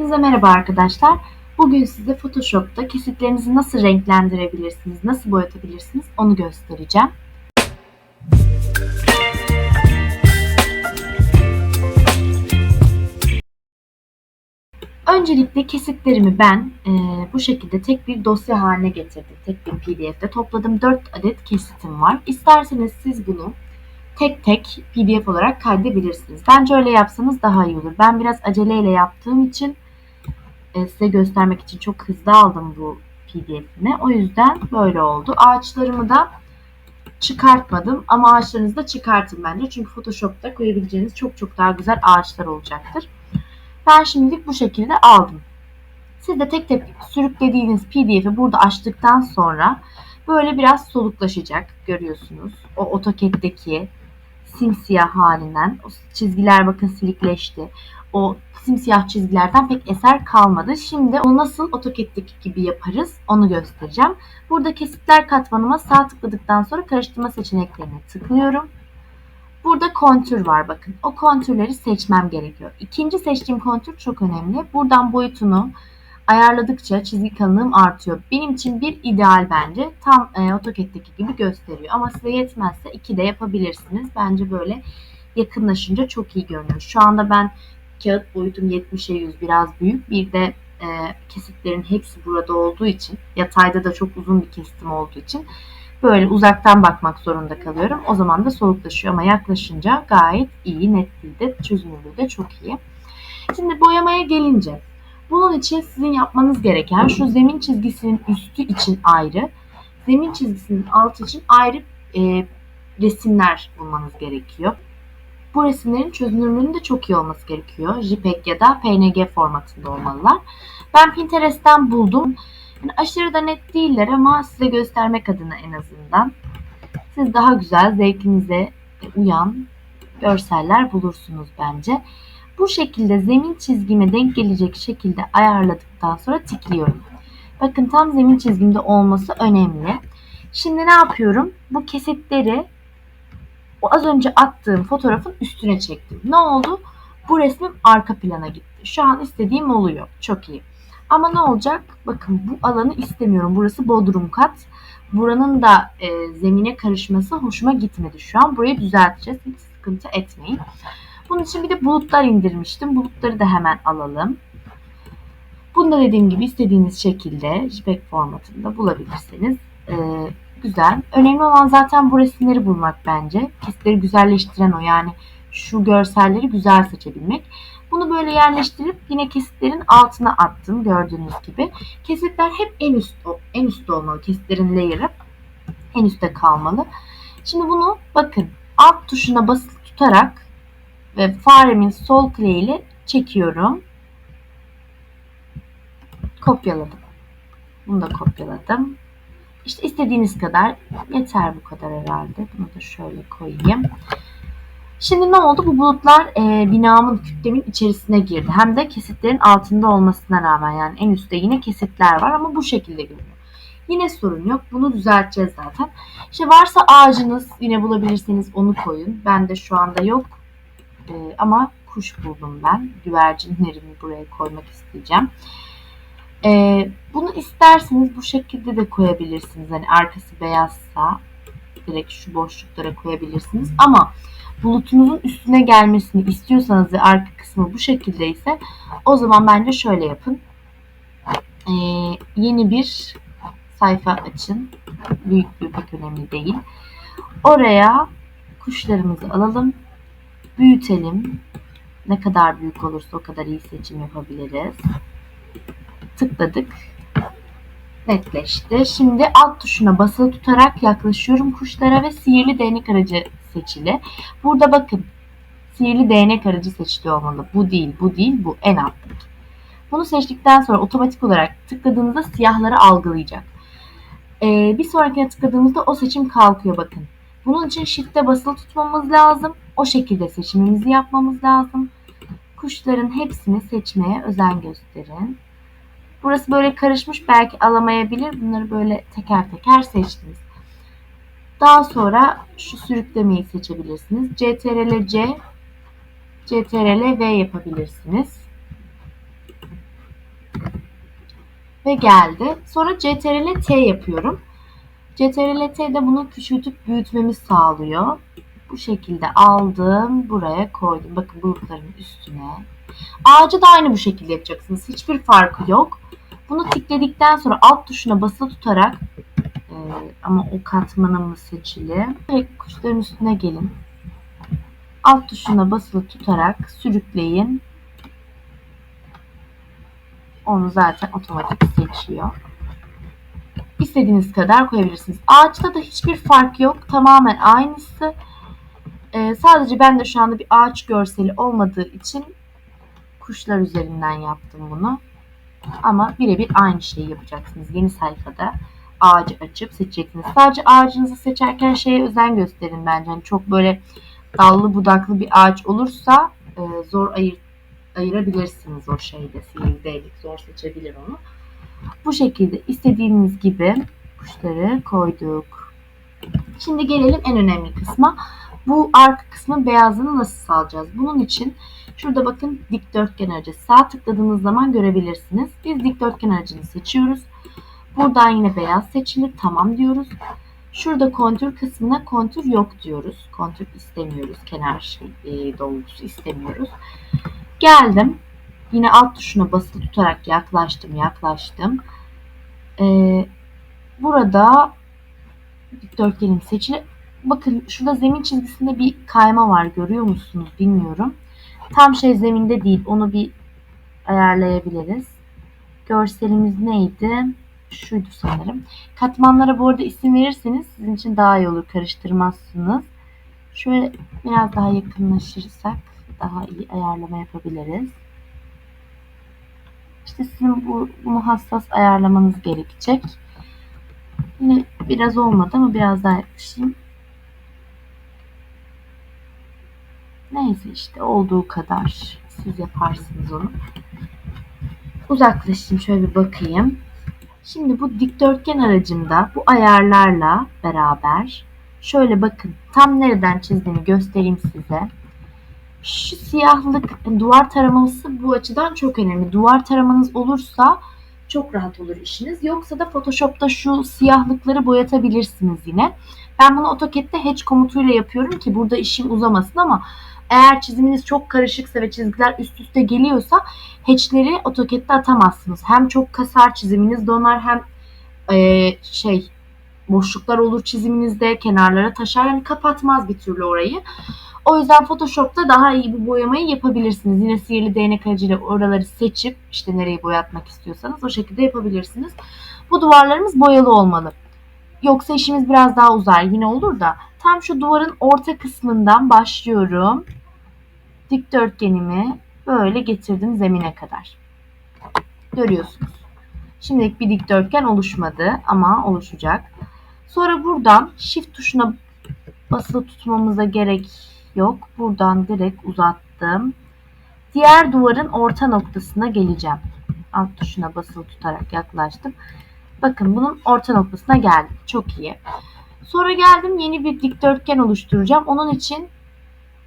Hepinize merhaba arkadaşlar. Bugün size Photoshop'ta kesitlerinizi nasıl renklendirebilirsiniz, nasıl boyatabilirsiniz onu göstereceğim. Öncelikle kesitlerimi ben e, bu şekilde tek bir dosya haline getirdim. Tek bir pdf'de topladım. 4 adet kesitim var. İsterseniz siz bunu tek tek pdf olarak kaydedebilirsiniz. Bence öyle yapsanız daha iyi olur. Ben biraz aceleyle yaptığım için e, size göstermek için çok hızlı aldım bu pdf'ini. O yüzden böyle oldu. Ağaçlarımı da çıkartmadım ama ağaçlarınızı da çıkartın bence. Çünkü Photoshop'ta koyabileceğiniz çok çok daha güzel ağaçlar olacaktır. Ben şimdilik bu şekilde aldım. Siz de tek tek sürüklediğiniz pdf'i burada açtıktan sonra böyle biraz soluklaşacak görüyorsunuz. O AutoCAD'deki simsiyah halinden o çizgiler bakın silikleşti. O simsiyah çizgilerden pek eser kalmadı. Şimdi o nasıl AutoCAD'deki gibi yaparız onu göstereceğim. Burada kesitler katmanıma sağ tıkladıktan sonra karıştırma seçeneklerine tıklıyorum. Burada kontür var bakın. O kontürleri seçmem gerekiyor. İkinci seçtiğim kontür çok önemli. Buradan boyutunu ayarladıkça çizgi kalınlığım artıyor. Benim için bir ideal bence. Tam e, AutoCAD'deki gibi gösteriyor. Ama size yetmezse 2 de yapabilirsiniz. Bence böyle yakınlaşınca çok iyi görünüyor. Şu anda ben kağıt boyutum 70'e 100 biraz büyük. Bir de e, kesitlerin hepsi burada olduğu için yatayda da çok uzun bir kesitim olduğu için böyle uzaktan bakmak zorunda kalıyorum. O zaman da soluklaşıyor ama yaklaşınca gayet iyi, netliği de çözünürlüğü de çok iyi. Şimdi boyamaya gelince bunun için sizin yapmanız gereken şu zemin çizgisinin üstü için ayrı, zemin çizgisinin altı için ayrı e, resimler bulmanız gerekiyor. Bu resimlerin çözünürlüğünün de çok iyi olması gerekiyor. JPEG ya da PNG formatında olmalılar. Ben Pinterest'ten buldum. Yani aşırı da net değiller ama size göstermek adına en azından. Siz daha güzel, zevkinize uyan görseller bulursunuz bence. Bu şekilde zemin çizgime denk gelecek şekilde ayarladıktan sonra tıklıyorum. Bakın tam zemin çizgimde olması önemli. Şimdi ne yapıyorum? Bu kesitleri o az önce attığım fotoğrafın üstüne çektim. Ne oldu? Bu resmim arka plana gitti. Şu an istediğim oluyor. Çok iyi. Ama ne olacak? Bakın bu alanı istemiyorum. Burası bodrum kat. Buranın da e, zemine karışması hoşuma gitmedi şu an. Burayı düzelteceğiz. Hiç sıkıntı etmeyin. Bunun için bir de bulutlar indirmiştim. Bulutları da hemen alalım. Bunu da dediğim gibi istediğiniz şekilde JPEG formatında bulabilirseniz e, güzel. Önemli olan zaten bu resimleri bulmak bence. Kesitleri güzelleştiren o yani şu görselleri güzel seçebilmek. Bunu böyle yerleştirip yine kesitlerin altına attım gördüğünüz gibi. Kesitler hep en üst en üstte olmalı. Kesitlerin layer'ı en üstte kalmalı. Şimdi bunu bakın alt tuşuna basılı tutarak ve faremin sol ile çekiyorum. Kopyaladım. Bunu da kopyaladım. İşte istediğiniz kadar yeter bu kadar herhalde. Bunu da şöyle koyayım. Şimdi ne oldu? Bu bulutlar e, binamın kütlemin içerisine girdi. Hem de kesitlerin altında olmasına rağmen yani en üstte yine kesitler var ama bu şekilde görünüyor. Yine sorun yok. Bunu düzelteceğiz zaten. İşte varsa ağacınız yine bulabilirseniz onu koyun. Ben de şu anda yok. E, ama kuş buldum ben. Güvercinlerimi buraya koymak isteyeceğim. E, bunu isterseniz bu şekilde de koyabilirsiniz. Hani arkası beyazsa direkt şu boşluklara koyabilirsiniz. Ama bulutunuzun üstüne gelmesini istiyorsanız ve arka kısmı bu şekilde ise o zaman bence şöyle yapın. Ee, yeni bir sayfa açın. Büyüklüğü pek önemli değil. Oraya kuşlarımızı alalım. Büyütelim. Ne kadar büyük olursa o kadar iyi seçim yapabiliriz. Tıkladık. Netleşti. Şimdi alt tuşuna basılı tutarak yaklaşıyorum kuşlara ve sihirli değnek aracı seçili. Burada bakın sihirli değnek aracı seçili olmalı. Bu değil, bu değil, bu en alttaki. Bunu seçtikten sonra otomatik olarak tıkladığınızda siyahları algılayacak. Ee, bir sonrakine tıkladığımızda o seçim kalkıyor bakın. Bunun için shift'e basılı tutmamız lazım. O şekilde seçimimizi yapmamız lazım. Kuşların hepsini seçmeye özen gösterin. Burası böyle karışmış belki alamayabilir. Bunları böyle teker teker seçtiniz. Daha sonra şu sürüklemeyi seçebilirsiniz. CTRL C, CTRL V yapabilirsiniz. ve geldi. Sonra CTRL T yapıyorum. CTRL T de bunu küçültüp büyütmemi sağlıyor. Bu şekilde aldım. Buraya koydum. Bakın bulutların üstüne. Ağacı da aynı bu şekilde yapacaksınız. Hiçbir farkı yok. Bunu tıkladıktan sonra alt tuşuna basılı tutarak e, ama o katmanımı seçili. Kuşların üstüne gelin. Alt tuşuna basılı tutarak sürükleyin. Onu zaten otomatik seçiyor. İstediğiniz kadar koyabilirsiniz. Ağaçta da hiçbir fark yok. Tamamen aynısı. Ee, sadece ben de şu anda bir ağaç görseli olmadığı için kuşlar üzerinden yaptım bunu. Ama birebir aynı şeyi yapacaksınız. Yeni sayfada ağacı açıp seçeceksiniz. Sadece ağacınızı seçerken şeye özen gösterin bence. Yani çok böyle dallı budaklı bir ağaç olursa e, zor ayır, ayırabilirsiniz o şeyde. Sihirdelik zor seçebilir onu. Bu şekilde istediğiniz gibi kuşları koyduk. Şimdi gelelim en önemli kısma. Bu arka kısmın beyazını nasıl sağlayacağız? Bunun için şurada bakın dikdörtgen aracı. Sağ tıkladığınız zaman görebilirsiniz. Biz dikdörtgen aracını seçiyoruz. Buradan yine beyaz seçilir. Tamam diyoruz. Şurada kontür kısmına kontür yok diyoruz. Kontür istemiyoruz. Kenar şey, e, dolgusu istemiyoruz. Geldim. Yine alt tuşuna basılı tutarak yaklaştım, yaklaştım. Ee, burada dikdörtgenim seçili. Bakın şurada zemin çizgisinde bir kayma var. Görüyor musunuz bilmiyorum. Tam şey zeminde değil. Onu bir ayarlayabiliriz. Görselimiz neydi? Şuydu sanırım. Katmanlara bu arada isim verirseniz sizin için daha iyi olur. Karıştırmazsınız. Şöyle biraz daha yakınlaşırsak daha iyi ayarlama yapabiliriz. İşte sizin bu, bunu hassas ayarlamanız gerekecek. Yine biraz olmadı ama biraz daha yaklaşayım. Neyse işte olduğu kadar siz yaparsınız onu. Uzaklaşayım şöyle bir bakayım. Şimdi bu dikdörtgen aracımda bu ayarlarla beraber şöyle bakın tam nereden çizdiğimi göstereyim size. Şu siyahlık duvar taraması bu açıdan çok önemli. Duvar taramanız olursa çok rahat olur işiniz. Yoksa da Photoshop'ta şu siyahlıkları boyatabilirsiniz yine. Ben bunu AutoCAD'de Hatch komutuyla yapıyorum ki burada işim uzamasın ama eğer çiziminiz çok karışıksa ve çizgiler üst üste geliyorsa hatch'leri AutoCAD'de atamazsınız. Hem çok kasar çiziminiz donar hem e, şey boşluklar olur çiziminizde kenarlara taşar yani kapatmaz bir türlü orayı. O yüzden Photoshop'ta daha iyi bu boyamayı yapabilirsiniz. Yine sihirli değnek aracıyla oraları seçip işte nereyi boyatmak istiyorsanız o şekilde yapabilirsiniz. Bu duvarlarımız boyalı olmalı. Yoksa işimiz biraz daha uzar yine olur da tam şu duvarın orta kısmından başlıyorum. Dikdörtgenimi böyle getirdim zemine kadar. Görüyorsunuz. Şimdilik bir dikdörtgen oluşmadı ama oluşacak. Sonra buradan shift tuşuna basılı tutmamıza gerek yok. Buradan direkt uzattım. Diğer duvarın orta noktasına geleceğim. Alt tuşuna basılı tutarak yaklaştım. Bakın bunun orta noktasına geldim. Çok iyi. Sonra geldim yeni bir dikdörtgen oluşturacağım. Onun için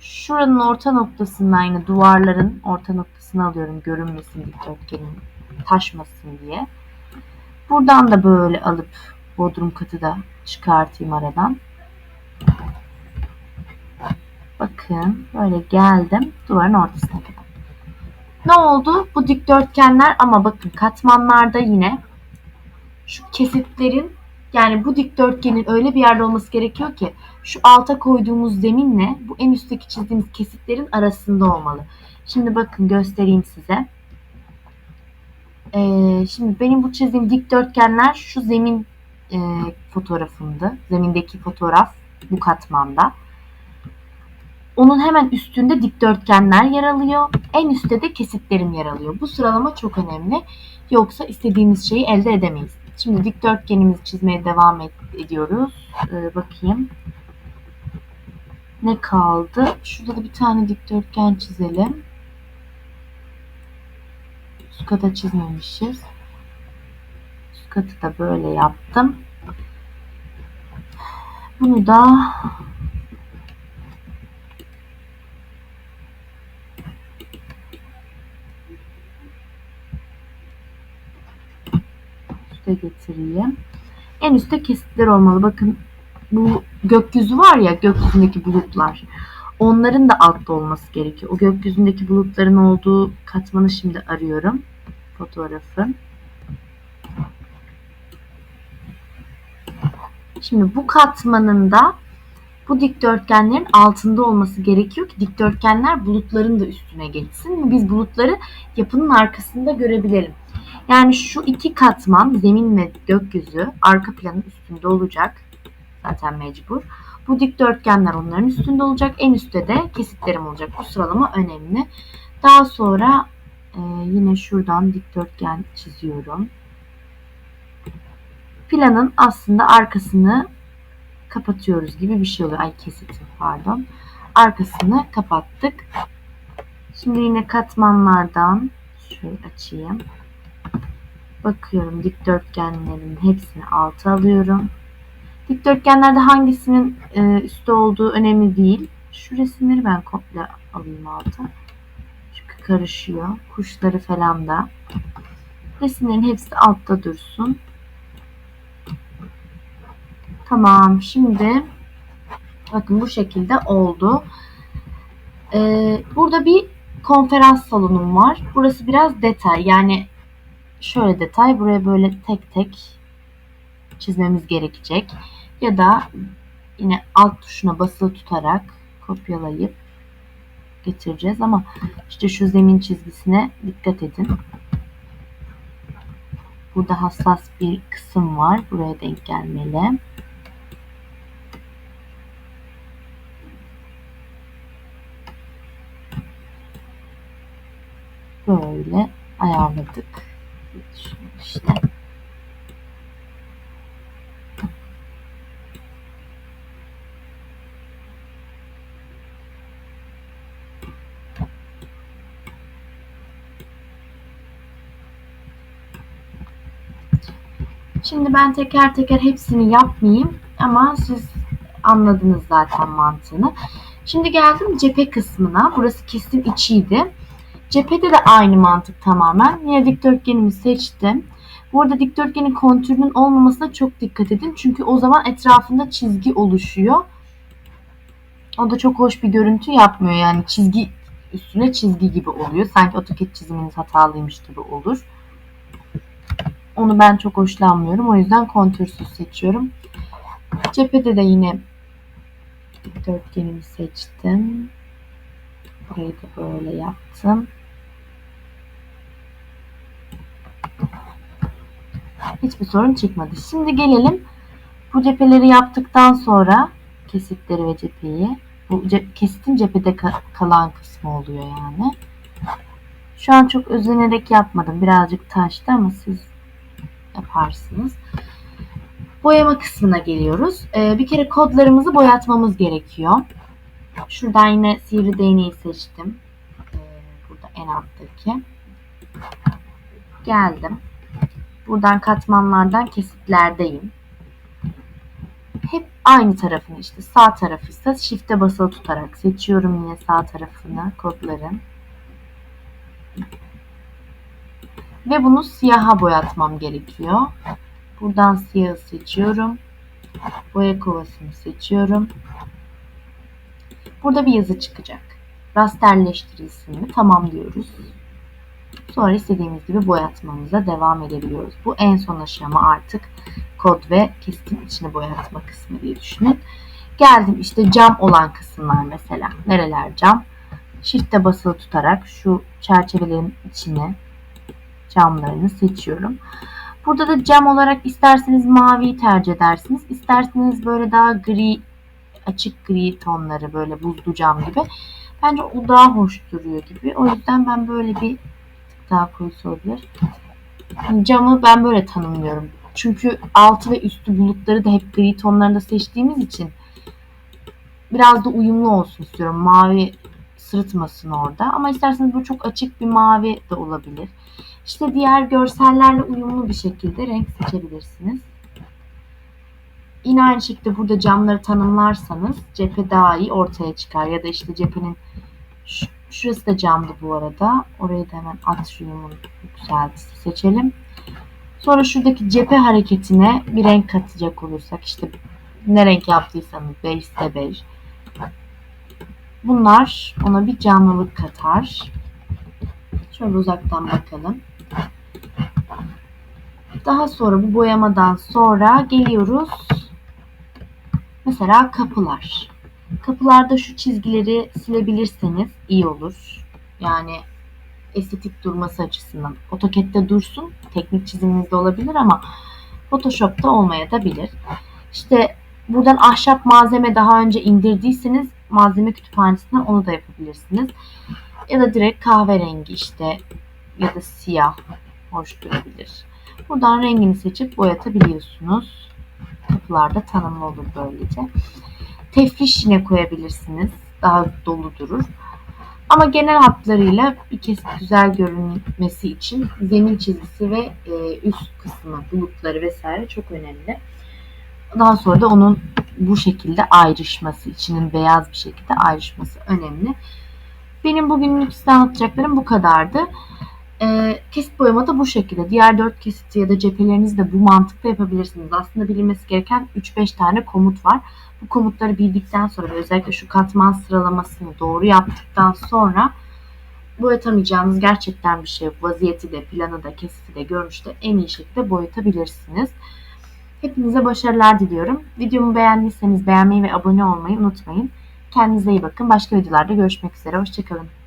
şuranın orta noktasından aynı duvarların orta noktasını alıyorum. Görünmesin dikdörtgenin taşmasın diye. Buradan da böyle alıp bodrum katı da çıkartayım aradan. Bakın böyle geldim duvarın ortasına kadar. Ne oldu? Bu dikdörtgenler ama bakın katmanlarda yine şu kesitlerin yani bu dikdörtgenin öyle bir yerde olması gerekiyor ki şu alta koyduğumuz zeminle bu en üstteki çizdiğimiz kesitlerin arasında olmalı. Şimdi bakın göstereyim size. Ee, şimdi benim bu çizdiğim dikdörtgenler şu zemin e, fotoğrafımdı. Zemindeki fotoğraf bu katmanda. Onun hemen üstünde dikdörtgenler yer alıyor. En üstte de kesitlerim yer alıyor. Bu sıralama çok önemli. Yoksa istediğimiz şeyi elde edemeyiz. Şimdi dikdörtgenimizi çizmeye devam ed- ediyoruz. Ee, bakayım. Ne kaldı? Şurada da bir tane dikdörtgen çizelim. Üst kata çizmemişiz. Üst katı da böyle yaptım. Bunu da üste getireyim. En üstte kesitler olmalı. Bakın bu gökyüzü var ya gökyüzündeki bulutlar. Onların da altta olması gerekiyor. O gökyüzündeki bulutların olduğu katmanı şimdi arıyorum. Fotoğrafı. Şimdi bu katmanın da bu dikdörtgenlerin altında olması gerekiyor ki dikdörtgenler bulutların da üstüne geçsin biz bulutları yapının arkasında görebilelim. Yani şu iki katman zemin ve gökyüzü arka planın üstünde olacak. Zaten mecbur. Bu dikdörtgenler onların üstünde olacak. En üstte de kesitlerim olacak. Bu sıralama önemli. Daha sonra e, yine şuradan dikdörtgen çiziyorum. Planın aslında arkasını kapatıyoruz gibi bir şey oluyor. Ay kesiti pardon. Arkasını kapattık. Şimdi yine katmanlardan şöyle açayım. Bakıyorum dikdörtgenlerin hepsini alta alıyorum. Dikdörtgenlerde hangisinin e, üstte olduğu önemli değil. Şu resimleri ben komple alayım alta. Çünkü karışıyor. Kuşları falan da. Resimlerin hepsi altta dursun. Tamam. Şimdi bakın bu şekilde oldu. Ee, burada bir konferans salonum var. Burası biraz detay. Yani şöyle detay. Buraya böyle tek tek çizmemiz gerekecek. Ya da yine alt tuşuna basılı tutarak kopyalayıp getireceğiz ama işte şu zemin çizgisine dikkat edin. Burada hassas bir kısım var. Buraya denk gelmeli. Böyle ayarladık. İşte. Şimdi ben teker teker hepsini yapmayayım ama siz anladınız zaten mantığını. Şimdi geldim cephe kısmına. Burası kesim içiydi. Cephede de aynı mantık tamamen. Yine dikdörtgenimi seçtim. Burada dikdörtgenin kontürünün olmamasına çok dikkat edin. Çünkü o zaman etrafında çizgi oluşuyor. O da çok hoş bir görüntü yapmıyor. Yani çizgi üstüne çizgi gibi oluyor. Sanki AutoCAD çiziminiz hatalıymış gibi olur. Onu ben çok hoşlanmıyorum. O yüzden kontürsüz seçiyorum. Cephede de yine dikdörtgenimi seçtim. Burayı da böyle yaptım. Hiçbir sorun çıkmadı. Şimdi gelelim bu cepheleri yaptıktan sonra kesitleri ve cepheyi. Bu cep kesitin cephede ka kalan kısmı oluyor yani. Şu an çok özenerek yapmadım. Birazcık taştı ama siz yaparsınız. Boyama kısmına geliyoruz. Ee, bir kere kodlarımızı boyatmamız gerekiyor. Şuradan yine sivri değneği seçtim. Ee, burada en alttaki. Geldim. Buradan katmanlardan kesitlerdeyim. Hep aynı tarafını işte sağ tarafı ise shift'e basılı tutarak seçiyorum yine sağ tarafını kodların. Ve bunu siyaha boyatmam gerekiyor. Buradan siyahı seçiyorum. Boya kovasını seçiyorum. Burada bir yazı çıkacak. Rasterleştirilsin mi? Tamam diyoruz. Sonra istediğimiz gibi boyatmamıza devam edebiliyoruz. Bu en son aşama artık kod ve kestim içini boyatma kısmı diye düşünün. Geldim işte cam olan kısımlar mesela. Nereler cam? Shift'e basılı tutarak şu çerçevelerin içine camlarını seçiyorum. Burada da cam olarak isterseniz maviyi tercih edersiniz. İsterseniz böyle daha gri, açık gri tonları böyle buzlu cam gibi. Bence o daha hoş duruyor gibi. O yüzden ben böyle bir daha koyusu olabilir. Camı ben böyle tanımlıyorum. Çünkü altı ve üstü bulutları da hep gri tonlarında seçtiğimiz için biraz da uyumlu olsun istiyorum. Mavi sırıtmasın orada. Ama isterseniz bu çok açık bir mavi de olabilir. İşte diğer görsellerle uyumlu bir şekilde renk seçebilirsiniz. Yine aynı şekilde burada camları tanımlarsanız cephe daha iyi ortaya çıkar. Ya da işte cephenin şurası da camdı bu arada. Orayı da hemen at uyumunu yükseltisi seçelim. Sonra şuradaki cephe hareketine bir renk katacak olursak işte ne renk yaptıysanız bej ise bej. Bunlar ona bir canlılık katar. Şöyle uzaktan bakalım. Daha sonra bu boyamadan sonra geliyoruz. Mesela kapılar. Kapılarda şu çizgileri silebilirseniz iyi olur. Yani estetik durması açısından. AutoCAD'de dursun. Teknik çiziminizde olabilir ama Photoshop'ta olmaya da bilir. İşte buradan ahşap malzeme daha önce indirdiyseniz malzeme kütüphanesinden onu da yapabilirsiniz. Ya da direkt kahverengi işte ya da siyah hoş durabilir. Buradan rengini seçip boyatabiliyorsunuz. Kapılarda tanımlı olur böylece. Tefriş yine koyabilirsiniz. Daha dolu durur. Ama genel hatlarıyla bir kesit güzel görünmesi için zemin çizgisi ve e, üst kısmı, bulutları vesaire çok önemli. Daha sonra da onun bu şekilde ayrışması, içinin beyaz bir şekilde ayrışması önemli. Benim bugünlük size anlatacaklarım bu kadardı. E, kesit boyama da bu şekilde. Diğer dört kesiti ya da cephelerinizi de bu mantıkla yapabilirsiniz. Aslında bilinmesi gereken 3-5 tane komut var. Bu komutları bildikten sonra özellikle şu katman sıralamasını doğru yaptıktan sonra boyatamayacağınız gerçekten bir şey. Vaziyeti de, planı da, kesiti de, görünüşü de en iyi şekilde boyatabilirsiniz. Hepinize başarılar diliyorum. Videomu beğendiyseniz beğenmeyi ve abone olmayı unutmayın. Kendinize iyi bakın. Başka videolarda görüşmek üzere. Hoşçakalın.